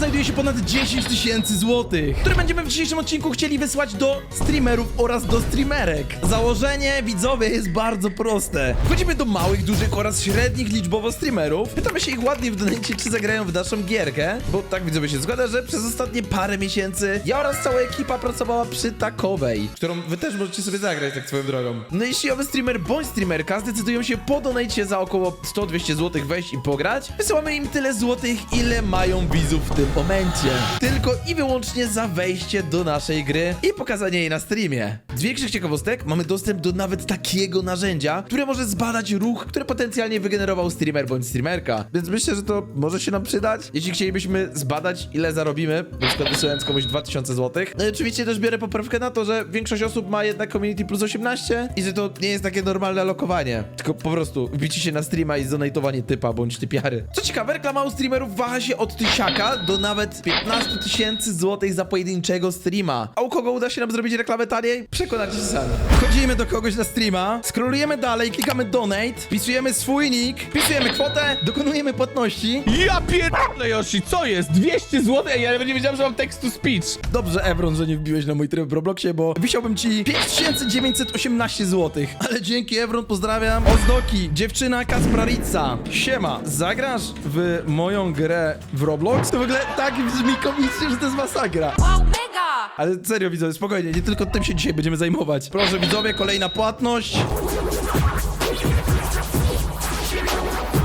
znajduje się ponad 10 tysięcy złotych, które będziemy w dzisiejszym odcinku chcieli wysłać do streamerów oraz do streamerek. Założenie widzowie jest bardzo proste. Wchodzimy do małych, dużych oraz średnich liczbowo streamerów. Pytamy się ich ładnie w donecie, czy zagrają w naszą gierkę, bo tak widzowie się zgoda, że przez ostatnie parę miesięcy ja oraz cała ekipa pracowała przy takowej, którą wy też możecie sobie zagrać tak swoją drogą. No jeśli owy streamer bądź streamerka zdecydują się po donajcie za około 100-200 zł wejść i pograć, wysyłamy im tyle złotych, ile mają widzów w tym momencie. Tylko i wyłącznie za wejście do naszej gry i pokazanie jej na streamie. Z większych ciekawostek mamy dostęp do nawet takiego narzędzia, które może zbadać ruch, który potencjalnie wygenerował streamer bądź streamerka. Więc myślę, że to może się nam przydać. Jeśli chcielibyśmy zbadać, ile zarobimy, na przykład wysyłając komuś 2000 zł. No i oczywiście też biorę poprawkę na to, że większość osób ma jednak community plus 18 i że to nie jest takie normalne lokowanie, tylko po prostu wbicie się na streama i zonajtowanie typa bądź typiary. Co ciekawe, reklama u streamerów waha się od tysiaka do nawet 15 tysięcy złotych za pojedynczego streama. A u kogo uda się nam zrobić reklamę taniej? Przekonacie się sami. Wchodzimy do kogoś na streama, scrollujemy dalej, klikamy donate, wpisujemy swój nick, wpisujemy kwotę, dokonujemy płatności. Ja pierdolę Yoshi, co jest? 200 zł? Ej, Ja nawet nie wiedziałem, że mam text to speech. Dobrze, Evron, że nie wbiłeś na mój tryb w Robloxie, bo wisiałbym ci 5918 zł. Ale dzięki, Evron, pozdrawiam. Ozdoki, dziewczyna Kasprarica. Siema, zagrasz w moją grę w Roblox? To w ogóle tak brzmi komicznie, że to jest masakra. Wow, mega! Ale serio, widzowie, spokojnie, nie tylko tym się dzisiaj będziemy zajmować. Proszę, widzowie, kolejna płatność.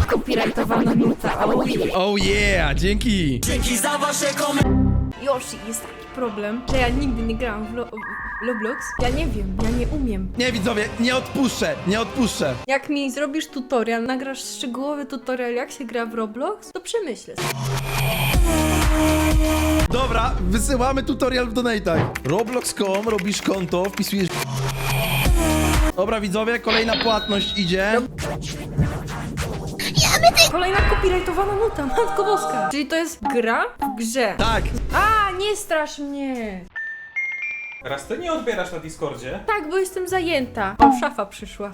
Copyrightowana nuta, au. Oh yeah, dzięki. Yoshi, jest taki problem, że ja nigdy nie grałam w, Lo- w Roblox. Ja nie wiem, ja nie umiem. Nie, widzowie, nie odpuszczę, nie odpuszczę. Jak mi zrobisz tutorial, nagrasz szczegółowy tutorial, jak się gra w Roblox, to przemyślę. sobie. Dobra, wysyłamy tutorial w donatach. Roblox.com, robisz konto, wpisujesz... Dobra, widzowie, kolejna płatność idzie. Kolejna copyrightowana nuta, matko boska. Czyli to jest gra w grze. Tak, A, nie strasz mnie. Raz ty nie odbierasz na Discordzie? Tak, bo jestem zajęta. O, szafa przyszła.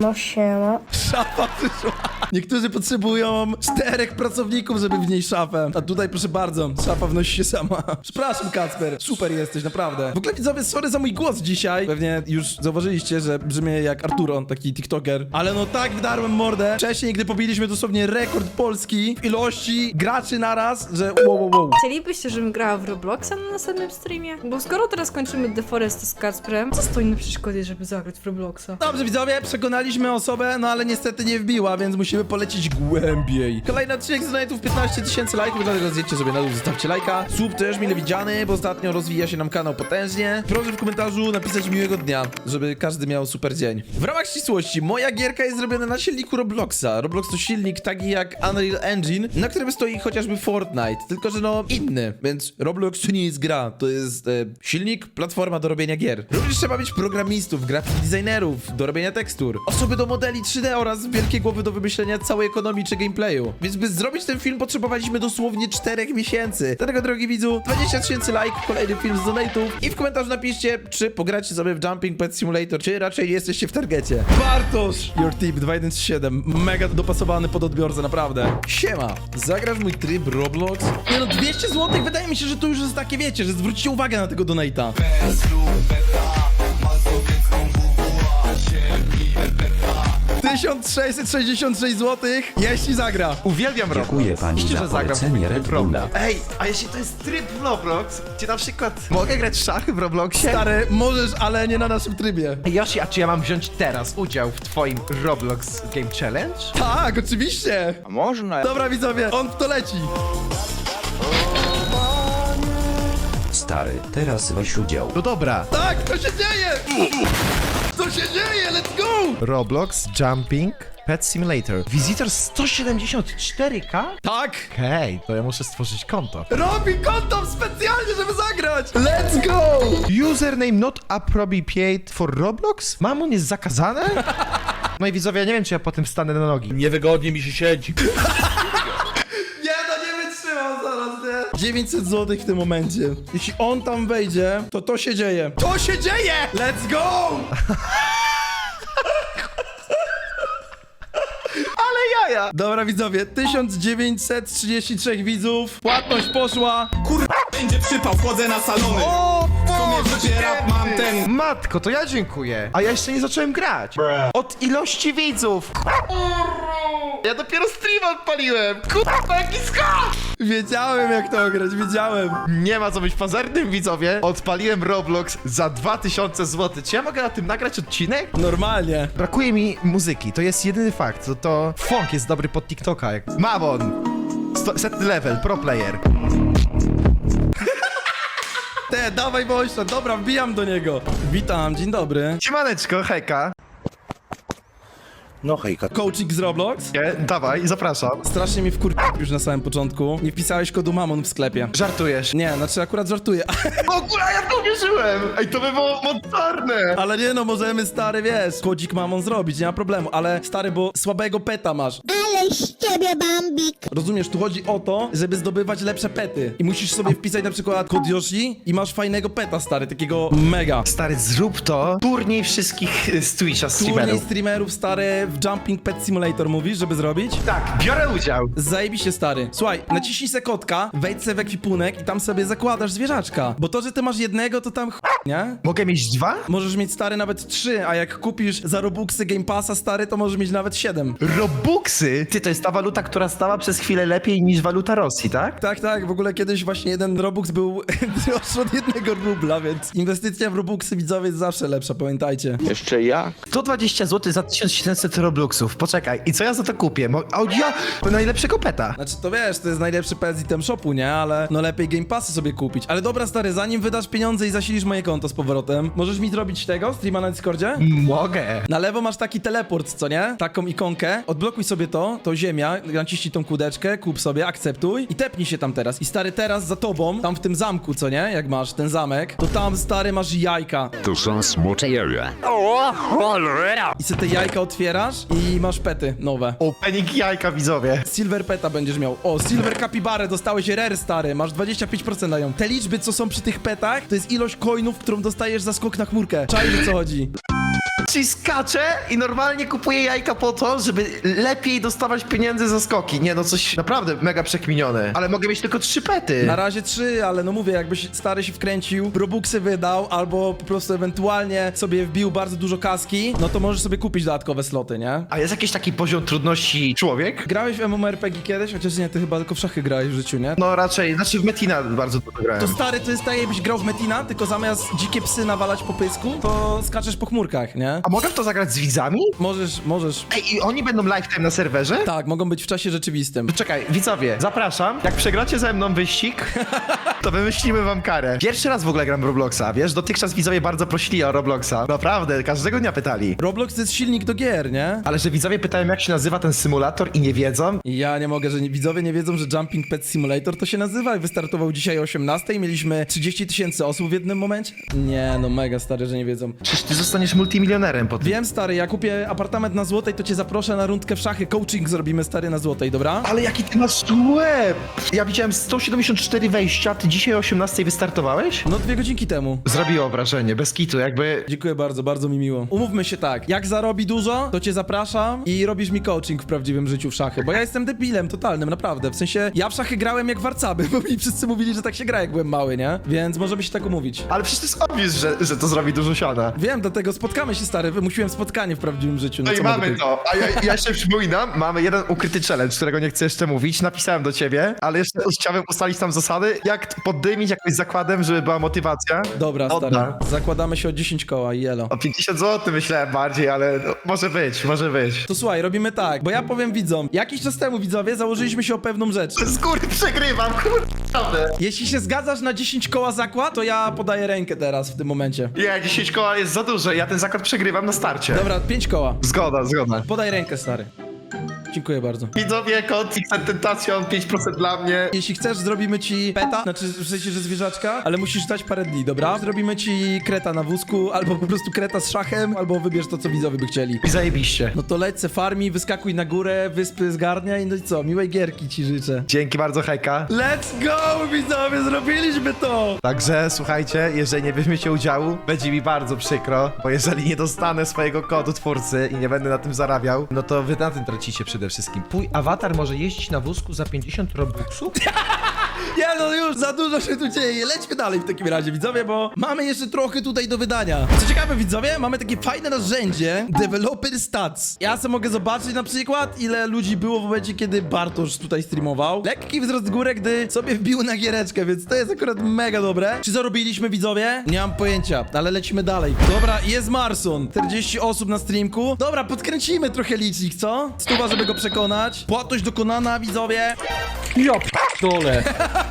szafa przyszła. Niektórzy potrzebują czterech pracowników, żeby wnieść szafę. A tutaj, proszę bardzo, szafa wnosi się sama. Przepraszam, Kacper, super jesteś, naprawdę. W ogóle, widzowie, sorry za mój głos dzisiaj. Pewnie już zauważyliście, że brzmię jak Arturo, taki tiktoker. Ale no tak wdarłem mordę. Wcześniej, gdy pobiliśmy dosłownie rekord Polski w ilości graczy naraz, że wow, wow, wow. Chcielibyście, żebym grała w Robloxa na następnym streamie? Bo skoro teraz kończymy The Forest z Kacprem, co stoi na przeszkodzie, żeby zagrać w Robloxa? Dobrze, widzowie, przekonaliśmy osobę, no ale niestety nie wbiła, więc musimy polecieć głębiej. Kolejny odcinek z donatów 15 tysięcy lajków, dlatego zjedźcie sobie na dół, zostawcie lajka. Sub też mile widziany, bo ostatnio rozwija się nam kanał potężnie. Proszę w komentarzu napisać miłego dnia, żeby każdy miał super dzień. W ramach ścisłości, moja gierka jest zrobiona na silniku Robloxa. Roblox to silnik taki jak Unreal Engine, na którym stoi chociażby Fortnite, tylko że no inny, więc Roblox to nie jest gra, to jest e, silnik, platforma do robienia gier. Również trzeba mieć programistów, grafik designerów, do robienia tekstur, osoby do modeli 3D oraz wielkie głowy do wymyślenia całej ekonomii czy gameplayu. Więc by zrobić ten film potrzebowaliśmy dosłownie 4 miesięcy. Dlatego drogi widzu, 20 tysięcy like, kolejny film z donatów i w komentarzu napiszcie, czy pogracie sobie w Jumping Pet Simulator, czy raczej jesteście w targecie. Bartosz! Your tip 217, mega dopasowany pod odbiorcę, naprawdę. Siema, zagrasz mój tryb Roblox? Nie no, 200 zł, wydaje mi się, że to już jest takie, wiecie, że zwróćcie uwagę na tego donata. 1666 zł, jeśli zagra. Uwielbiam Roblox. Dziękuję pani Oczywiście, za polecenie Red. Bulla. Ej, a jeśli to jest tryb w Roblox, gdzie na przykład mogę grać w szachy w Robloxie? Stary, możesz, ale nie na naszym trybie. Ej, Yoshi, a czy ja mam wziąć teraz udział w twoim Roblox Game Challenge? Tak, oczywiście. Można. Dobra, widzowie, on w to leci. Stary, teraz weź udział. No dobra. Tak, to się dzieje! Co się dzieje? Let's go! Roblox Jumping Pet Simulator. Visitor 174k? Tak, Okej, to ja muszę stworzyć konto. robi konto specjalnie, żeby zagrać! Let's go! Username not appropriate for Roblox? Mamun jest zakazane? No i widzowie, ja nie wiem, czy ja potem wstanę na nogi. Niewygodnie mi się siedzi. 900 zł w tym momencie. Jeśli on tam wejdzie, to to się dzieje. To się dzieje! Let's go! Ale jaja. Dobra widzowie, 1933 widzów, płatność poszła. Będzie przypał, wchodzę na salony. O, mnie wybiera, mam ten- Matko, to ja dziękuję. A ja jeszcze nie zacząłem grać. Od ilości widzów. Ja dopiero stream odpaliłem. Kurwa, jaki skok! Wiedziałem jak to grać, wiedziałem. Nie ma co być pazernym, widzowie. Odpaliłem Roblox za 2000 zł. Czy ja mogę na tym nagrać odcinek? Normalnie. Brakuje mi muzyki, to jest jedyny fakt. To, to funk jest dobry pod TikToka. Jak... Mamon! Sto- Setny level, pro player. Te, dawaj Wojszcza, dobra, wbijam do niego. Witam, dzień dobry. Siemaneczko, hejka. No hejka. Coaching z Roblox. Nie, dawaj, zapraszam. Strasznie mi wkur... już na samym początku. Nie wpisałeś kodu Mamon w sklepie. Żartujesz. Nie, znaczy akurat żartuję. W ogóle ja w to wierzyłem! Ej, to by było mocarne! Ale nie no, możemy stary, wiesz, kodzik Mamon zrobić, nie ma problemu. Ale stary, bo słabego peta masz. Ale z ciebie bambik. Rozumiesz, tu chodzi o to, żeby zdobywać lepsze pety. I musisz sobie wpisać na przykład kod Yoshi i masz fajnego peta, stary, takiego mega. Stary, zrób to. Turniej wszystkich y, z Twitcha Turniej streamerów. streamerów, stary, w Jumping Pet Simulator mówisz, żeby zrobić? Tak, biorę udział. Zajebiście stary. Słuchaj, naciśnij se kotka, wejdź se w ekwipunek i tam sobie zakładasz zwierzaczka. Bo to, że ty masz jednego, to tam ch... nie? Mogę mieć dwa? Możesz mieć stary nawet trzy, a jak kupisz za Robuxy Game Passa stary, to możesz mieć nawet siedem. Robuxy? Ty, to jest ta waluta, która stała przez chwilę lepiej niż waluta Rosji, tak? Tak, tak, w ogóle kiedyś właśnie jeden Robux był droższy od jednego rubla, więc inwestycja w Robuxy widzowie jest zawsze lepsza, pamiętajcie. Jeszcze ja? 120 zł za 1700 Robluxów. Poczekaj, i co ja za to kupię? Mo- o, ja! To najlepszego peta. Znaczy to wiesz, to jest najlepszy pet z item shopu, nie? Ale no lepiej Game Passy sobie kupić. Ale dobra stary, zanim wydasz pieniądze i zasilisz moje konto z powrotem, możesz mi zrobić tego, streama na Discordzie? Mogę. Na lewo masz taki teleport, co nie? Taką ikonkę. Odblokuj sobie to, to ziemia, naciśnij tą kudeczkę, kup sobie, akceptuj i tepnij się tam teraz. I stary, teraz za tobą, tam w tym zamku, co nie? Jak masz ten zamek, to tam stary masz jajka. To są smocze jaja. I sobie te jajka otwierasz i masz pety nowe. Opening jajka, widzowie. Silver peta będziesz miał. O, Silver Capybara, dostałeś rare stary, masz 25% dają. Te liczby, co są przy tych petach, to jest ilość coinów, którą dostajesz za skok na chmurkę. Czajmy, co chodzi. Czyli skaczę i normalnie kupuję jajka po to, żeby lepiej dostawać pieniędzy za skoki. Nie no, coś naprawdę mega przekminione. Ale mogę mieć tylko trzy pety. Na razie trzy, ale no mówię, jakbyś stary się wkręcił, Robuxy wydał, albo po prostu ewentualnie sobie wbił bardzo dużo kaski, no to możesz sobie kupić dodatkowe sloty, nie? A jest jakiś taki poziom trudności człowiek? Grałeś w MMORPG kiedyś? Chociaż nie, ty chyba tylko w szachy grałeś w życiu, nie? No raczej, znaczy w Metina bardzo dużo grałem. To stary, to jest tak jakbyś grał w Metina, tylko zamiast dzikie psy nawalać po pysku, to skaczesz po chmurkach, nie? A mogę w to zagrać z widzami? Możesz, możesz. Ej, i oni będą lifetime na serwerze? Tak, mogą być w czasie rzeczywistym. Czekaj, widzowie, zapraszam. Jak przegracie ze mną wyścig, to wymyślimy wam karę. Pierwszy raz w ogóle gram w Robloxa, wiesz? Dotychczas widzowie bardzo prosili o Robloxa. Naprawdę, każdego dnia pytali. Roblox to jest silnik do gier, nie? Ale że widzowie pytają, jak się nazywa ten symulator i nie wiedzą, I ja nie mogę, że nie, widzowie nie wiedzą, że Jumping Pet Simulator to się nazywa i wystartował dzisiaj o 18 mieliśmy 30 tysięcy osób w jednym momencie. Nie, no mega stary, że nie wiedzą. przecież ty zostaniesz multimilionerem po tym. Wiem stary, ja kupię apartament na Złotej, to cię zaproszę na rundkę w szachy, coaching zrobimy stary na Złotej, dobra? Ale jaki ty masz łeb! Ja widziałem 174 wejścia, ty dzisiaj o 18 wystartowałeś? No dwie godzinki temu. Zrobiło wrażenie, bez kitu, jakby... Dziękuję bardzo, bardzo mi miło. Umówmy się tak, jak zarobi dużo, to cię zapraszam i robisz mi coaching w prawdziwym życiu w szachy, bo ja jestem debilem totalnym, naprawdę. W sensie, ja w szachy grałem jak warcaby, bo mi wszyscy mówili, że tak się gra jak byłem mały, nie? Więc możemy się tak umówić. Ale przecież to jest obvious, że, że to zrobi dużo siana. Wiem, dlatego spotkamy się, stary, wymusiłem spotkanie w prawdziwym życiu. No i co mogę mamy to. A ja, ja się przypominam, mamy jeden ukryty challenge, którego nie chcę jeszcze mówić. Napisałem do ciebie, ale jeszcze chciałem ustalić tam zasady, jak poddymić jakimś zakładem, żeby była motywacja. Dobra, stary, Odda. zakładamy się o 10 koła i jelo. O 50 zł myślałem bardziej, ale no, może być, może być. To słuchaj, robimy tak, bo ja powiem widzom, jakiś czas temu widzowie założyliśmy się o pewną rzecz. Z góry przegrywam, kurde. Jeśli się zgadzasz na 10 koła zakład, to ja podaję rękę teraz w tym momencie. Nie, 10 koła jest za dużo, ja ten zakład przegrywam na starcie. Dobra, 5 koła. Zgoda, zgoda. Podaj rękę, stary. Dziękuję bardzo. Widzowie, kod z tentacją, 5% dla mnie. Jeśli chcesz, zrobimy ci peta, znaczy w sensie, że zwierzaczka, ale musisz dać parę dni, dobra? Zrobimy ci kreta na wózku, albo po prostu kreta z szachem, albo wybierz to, co widzowie by chcieli. I zajebiście. No to se farmi, wyskakuj na górę, wyspy zgarniaj, no i co, miłej gierki ci życzę. Dzięki bardzo, hejka. Let's go, widzowie, zrobiliśmy to! Także słuchajcie, jeżeli nie weźmiecie udziału, będzie mi bardzo przykro, bo jeżeli nie dostanę swojego kodu twórcy i nie będę na tym zarabiał, no to wy na tym tracicie przede przede wszystkim. Twój awatar może jeździć na wózku za 50 robuxów? Nie no już, za dużo się tu dzieje. Lećmy dalej w takim razie, widzowie, bo mamy jeszcze trochę tutaj do wydania. Co ciekawe, widzowie, mamy takie fajne narzędzie Developer Stats. Ja sobie mogę zobaczyć na przykład, ile ludzi było w momencie, kiedy Bartosz tutaj streamował. Lekki wzrost w górę, gdy sobie wbił na giereczkę, więc to jest akurat mega dobre. Czy zarobiliśmy, widzowie? Nie mam pojęcia, ale lecimy dalej. Dobra, jest Marson. 40 osób na streamku. Dobra, podkręcimy trochę licznik, co? Stuwa, żeby go przekonać. Płatność dokonana, widzowie. Ja dole.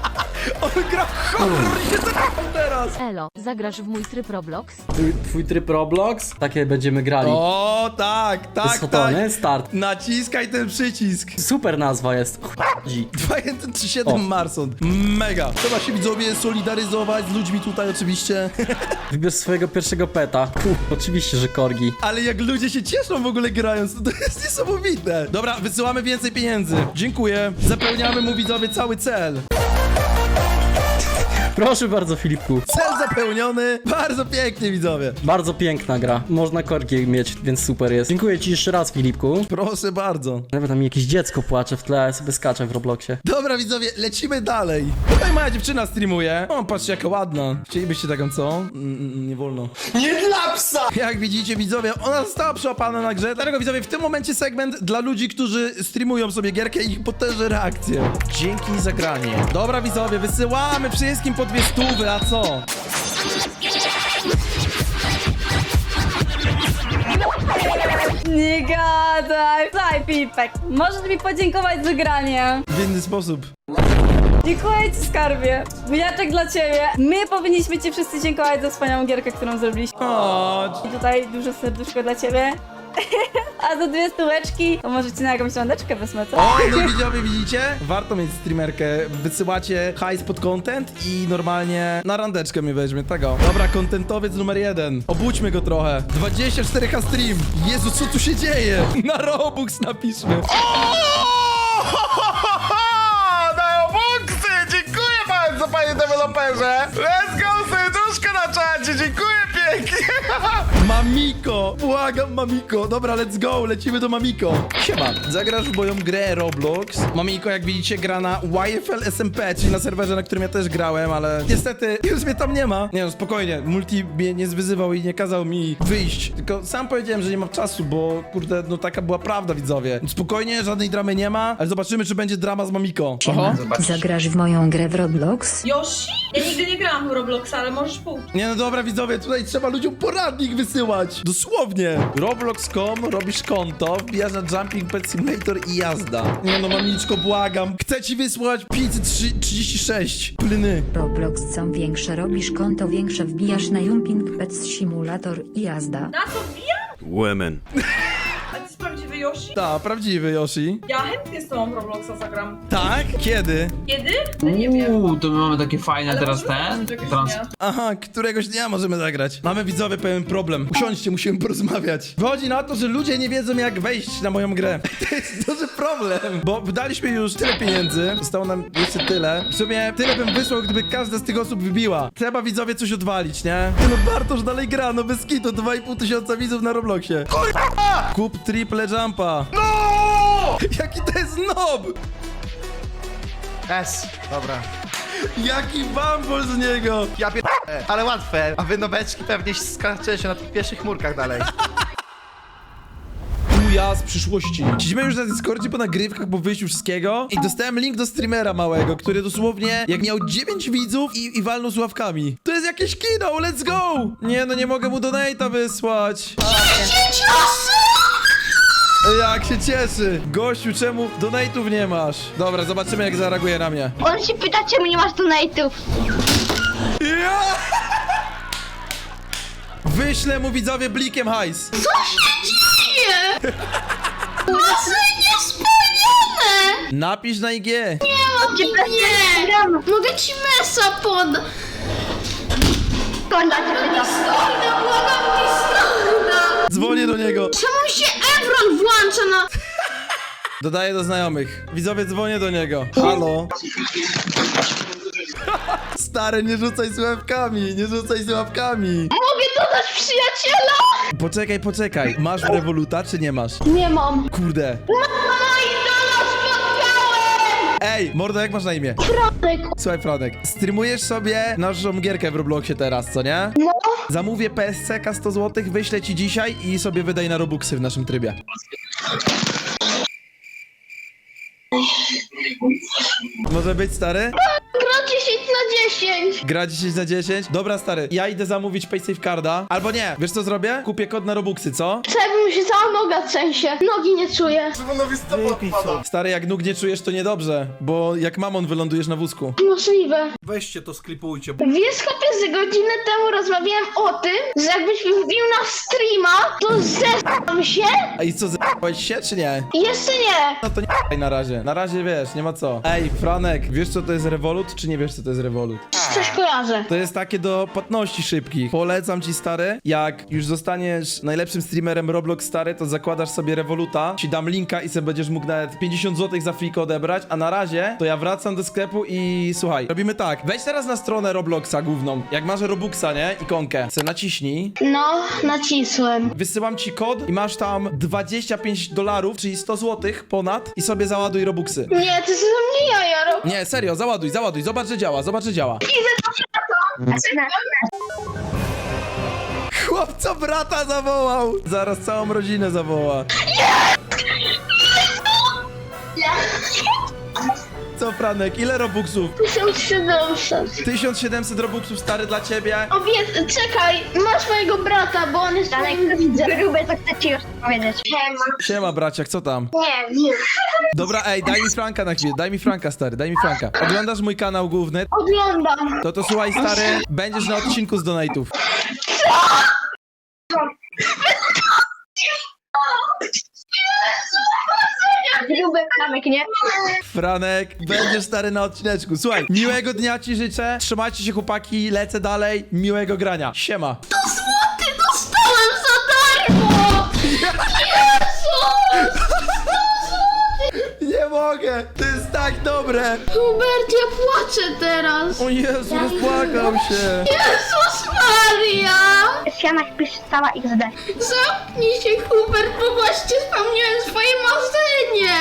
On gra horror i się zakochał teraz. Elo, zagrasz w mój tryb Roblox? Twój, twój tryb Roblox? Takie będziemy grali. O, tak, tak, to, tak. nie? Start. Naciskaj ten przycisk. Super nazwa jest. Chodzi. 2137 O. Marson. Mega. Trzeba się widzowie solidaryzować z ludźmi tutaj oczywiście. Wybierz swojego pierwszego peta. Uf, oczywiście, że korgi. Ale jak ludzie się cieszą w ogóle grając, to, to jest niesamowite. Dobra, wysyłamy więcej pieniędzy. Dziękuję. Zapełniamy mu widzowie cały cel. Proszę bardzo, Filipku. Cel zapełniony. Bardzo pięknie widzowie. Bardzo piękna gra. Można korgi mieć, więc super jest. Dziękuję ci jeszcze raz, Filipku. Proszę bardzo. Nawet tam jakieś dziecko płacze w tle, a ja sobie skaczę w Robloxie. Dobra widzowie, lecimy dalej. Tutaj moja dziewczyna streamuje. O, patrzcie jaka ładna. Chcielibyście taką co? Mm, mm, nie wolno. Nie dla psa! Jak widzicie widzowie, ona została przełapana na grze. Dlatego widzowie, w tym momencie segment dla ludzi, którzy streamują sobie gierkę i ich potężne reakcje. Dzięki za granie. Dobra widzowie, wysyłamy wszystkim po dwie stówy, a co? Nie gadaj! Daj, Pipek. Możesz mi podziękować za granie. W inny sposób. Dziękuję ci, skarbie. Bujaczek dla ciebie. My powinniśmy ci wszyscy dziękować za wspaniałą gierkę, którą zrobiliśmy. O, I tutaj duże serduszko dla ciebie. A za dwie stóweczki, to może ci na jakąś randeczkę wezmę, co? o, no i widzowie, widzicie? Warto mieć streamerkę. Wysyłacie hajs pod content i normalnie na randeczkę mnie weźmie, tego. Dobra, kontentowiec numer jeden. Obudźmy go trochę. 24K stream. Jezu, co tu się dzieje? Na Robux napiszmy. Dają buksy! Dziękuję bardzo, panie deweloperze! Let's go, serduszko na czacie! Dziękuję pięknie! Mamiko! Błagam, Mamiko! Dobra, let's go, lecimy do Mamiko. Siema, zagrasz w moją grę Roblox. Mamiko, jak widzicie, gra na YFL SMP, czyli na serwerze, na którym ja też grałem, ale niestety już mnie tam nie ma. Nie no, spokojnie, Multi mnie nie zwyzywał i nie kazał mi wyjść. Tylko sam powiedziałem, że nie mam czasu, bo kurde, no taka była prawda, widzowie. Spokojnie, żadnej dramy nie ma, ale zobaczymy, czy będzie drama z Mamiko. Oho. Zagrasz w moją grę w Roblox? Yoshi? Ja nigdy nie grałam w Robloxa, ale możesz pouczyć. Nie no dobra widzowie, tutaj trzeba ludziom poradnik wysyłać. Dosłownie. Roblox.com, robisz konto, wbijasz na Jumping Pet Simulator i jazda. Nie no mamiczko, błagam. Chcę ci wysłać 536 plyny. Roblox są większe, robisz konto większe, wbijasz na Jumping Pets Simulator i jazda. Na co wbijam? Women. Yoshi? Ta, prawdziwy Yoshi. Ja chętnie z tobą w Robloxa zagram. Tak? Kiedy? Kiedy? No nie wiem. Uuu, to my mamy takie fajne Ale teraz możemy ten. Trans... dnia. Aha, któregoś dnia możemy zagrać. Mamy widzowie pewien problem. Usiądźcie, musimy porozmawiać. Wychodzi na to, że ludzie nie wiedzą jak wejść na moją grę. To jest duży problem, bo wydaliśmy już tyle pieniędzy, zostało nam jeszcze tyle. W sumie tyle bym wysłał, gdyby każda z tych osób wybiła. Trzeba widzowie coś odwalić, nie? No Bartosz dalej gra, no bez kitu, 2,5 tysiąca widzów na Robloxie. Kup triple jumpa. No! Jaki to jest nob! S, dobra. Jaki bambol z niego! Ja pier... ale łatwe. A wy noweczki pewnie skaczecie się na tych pierwszych murkach dalej. Tu ja z przyszłości. Siedzimy już na Discordzie po nagrywkach, po wyjściu wszystkiego i dostałem link do streamera małego, który dosłownie jak miał 9 widzów i, i walnął z ławkami. To jest jakieś kino, let's go! Nie no, nie mogę mu donate'a wysłać. Jak się cieszy! Gościu, czemu donate'ów nie masz? Dobra, zobaczymy jak zareaguje na mnie. On się pyta, czemu nie masz donate'ów. Ja! Wyślę mu widzowie blikiem hajs. Co się dzieje? Marzenie niespełnione! Napisz na IG. Nie, nie. Mogę ci mesa pod... Konda cię pyta. Stolna, błagam cię, stolna. Dzwonię do niego. Czemu się Evron włącza na... Dodaję do znajomych. Widzowie, dzwonię do niego. Halo? stary, nie rzucaj słuchawkami, nie rzucaj słuchawkami. Mogę dodać przyjaciela? Poczekaj, poczekaj. Masz rewoluta, czy nie masz? Nie mam. Kurde. Mama! Ej, mordo, jak masz na imię? Franek. Słuchaj, Franek, streamujesz sobie naszą gierkę w Robloxie teraz, co nie? No. Zamówię PSC 100 zł, wyślę ci dzisiaj i sobie wydaj na Robuxy w naszym trybie. Może być, stary? Gra 10 na 10. Gra 10 na 10? Dobra, stary, ja idę zamówić PaySafe Carda. Albo nie, wiesz co zrobię? Kupię kod na Robuxy, co? Czemu mi się cała noga trzęsie? Nogi nie czuję. Stary, jak nóg nie czujesz, to niedobrze, bo jak mamon wylądujesz na wózku. Możliwe. Weźcie to, sklipujcie. Wiesz, chłopie, że godzinę temu rozmawiałem o tym, że jakbyś mi wbił na streama, to zesram się? A i co, z***ałeś się, czy nie? Jeszcze nie. No to nie na razie. Na razie wiesz, nie ma co. Ej, Franek, wiesz co to jest Revolut, czy nie wiesz co to jest Revolut? Coś kojarzę. To jest takie do płatności szybkich. Polecam ci, stary, jak już zostaniesz najlepszym streamerem Roblox, stary, to zakładasz sobie Revoluta, ci dam linka i sobie będziesz mógł nawet 50 zł za fliko odebrać, a na razie to ja wracam do sklepu i słuchaj, robimy tak. Wejdź teraz na stronę Robloxa główną. Jak masz Robuxa, nie? Ikonkę. Se naciśnij. No, nacisłem. Wysyłam ci kod i masz tam 25 dolarów, czyli 100 zł ponad i sobie załaduj Robuxy. Nie, to są mnie jaja robią. Nie, serio, załaduj, załaduj, zobacz, że działa, zobacz, że działa. Chłopca brata zawołał! Zaraz całą rodzinę zawoła. Co, Franek, ile Robuxów? 1700. 1700 Robuxów stary dla ciebie. Obiec, czekaj, masz mojego brata, bo on jest moim widzem. Grube, to chcę ci już powiedzieć. Siema, braciak, co tam? Nie, nie. Dobra, ej, daj mi Franka na chwilę, daj mi Franka, stary, daj mi Franka. Oglądasz mój kanał główny? Oglądam. To to słuchaj, stary, będziesz na odcinku z donate'ów. Grube kamek, nie? Franek, będziesz stary na odcineczku. Słuchaj, miłego dnia ci życzę. Trzymajcie się chłopaki, lecę dalej. Miłego grania. Siema. Ty dostałem za darmo! Jezu! Nie mogę, to jest tak dobre. Hubert, ja płaczę teraz. O Jezu, rozpłakał się. Jezus Maria! Siana pisała XD. Zamknij się, Hubert, bo właśnie spełniłem swoje marzenie.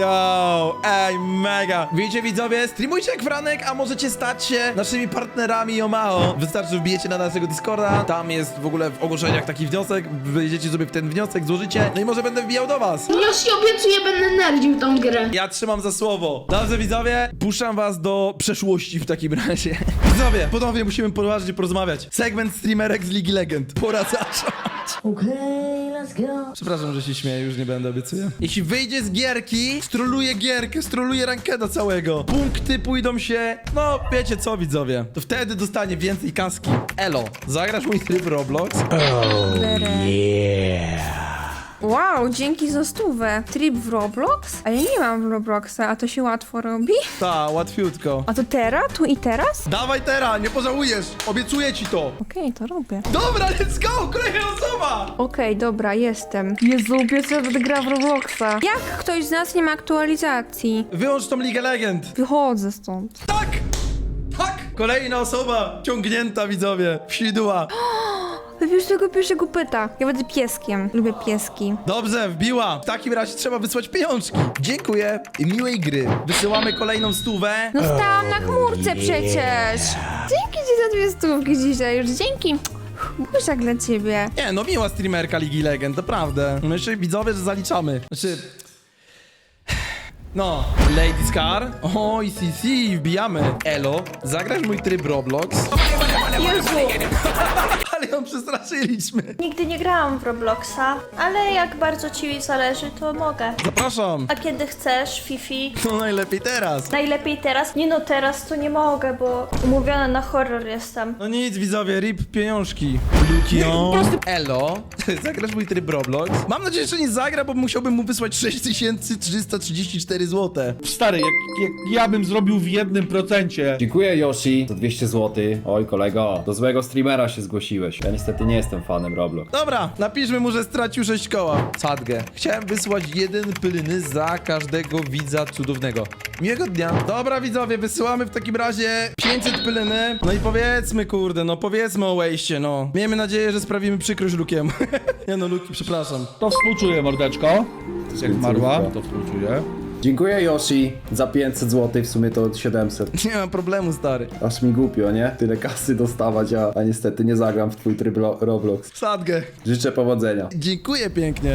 Yo, ej, mega. Wiecie widzowie, streamujcie jak Franek, a możecie stać się naszymi partnerami Omao. Wystarczy, że wbijecie na naszego Discorda, tam jest w ogóle w ogłoszeniach taki wniosek, wejdziecie sobie w ten wniosek, złożycie, no i może będę wbijał do was. Ja ci obiecuję, będę nerdził tą grę. Ja trzymam za słowo. Dobrze, widzowie, puszczam was do przeszłości w takim razie. Widzowie, ponownie musimy poważnie porozmawiać. Segment streamerek z Ligi Legend. Pora zacząć. Przepraszam, że się śmieję, już nie będę, obiecuję. Jeśli wyjdzie z gierki, stroluje gierkę, stroluje rankeda całego. Punkty pójdą się, no wiecie co, widzowie. To wtedy dostanie więcej kaski. Elo, zagrasz mój tryb Roblox? Wow, dzięki za stówę. Trip w Roblox? A ja nie mam Robloxa, a to się łatwo robi? Ta, łatwiutko. A to teraz? Tu i teraz? Dawaj teraz, nie pożałujesz, obiecuję ci to. Okej, to robię. Dobra, let's go, kolejna osoba. Okej, dobra, jestem. Jezu, raz gra w Robloxa. Jak ktoś z nas nie ma aktualizacji? Wyłącz tą Ligę Legend. Wychodzę stąd. Tak! Tak! Kolejna osoba ciągnięta, widzowie, w sidła. Wybierz tego pierwszego pyta. Ja będę pieskiem. Lubię pieski. Dobrze, wbiła. W takim razie trzeba wysłać pieniążki. Dziękuję i miłej gry. Wysyłamy kolejną stówę. No stałam na chmurce przecież. Dzięki ci za dwie stówki dzisiaj już. Dzięki. Buziak dla ciebie. Nie, no miła streamerka Ligi Legend, naprawdę. Myślę, widzowie, że zaliczamy. Znaczy... No, Lady Scar. O, i CC, wbijamy. Elo, zagrasz mój tryb Roblox. Jezu! Ale ją przestraszyliśmy. Nigdy nie grałam w Robloxa, ale jak bardzo ci zależy, to mogę. Zapraszam. A kiedy chcesz, Fifi? No najlepiej teraz. Najlepiej teraz? Nie no, teraz to nie mogę, bo umówiona na horror jestem. No nic, widzowie, rip pieniążki. Lukion. Elo, zagrasz mój tryb Roblox? Mam nadzieję, że nie zagra, bo musiałbym mu wysłać 6334 4 złote. Stary, jak, jak ja bym zrobił w jednym procencie. Dziękuję Yoshi za 200 zł. Oj kolego, do złego streamera się Ja niestety nie jestem fanem Roblox. Dobra, napiszmy mu, że stracił 6 koła. Sadgę. Chciałem wysłać jeden pylny za każdego widza cudownego. Miłego dnia. Dobra widzowie, wysyłamy w takim razie 500 pylny. No i powiedzmy, kurde, no powiedzmy o wejście, no. Miejmy nadzieję, że sprawimy przykrość Lukiem. nie no, Luki, przepraszam. To współczuję, mordeczko. Jak marła, to współczuję. Dziękuję Yoshi za 500 zł, w sumie to 700. Nie ma problemu, stary. Aż mi głupio, nie? Tyle kasy dostawać, a, a niestety nie zagram w twój tryb Ro- Roblox. Sadgę. Życzę powodzenia. Dziękuję pięknie.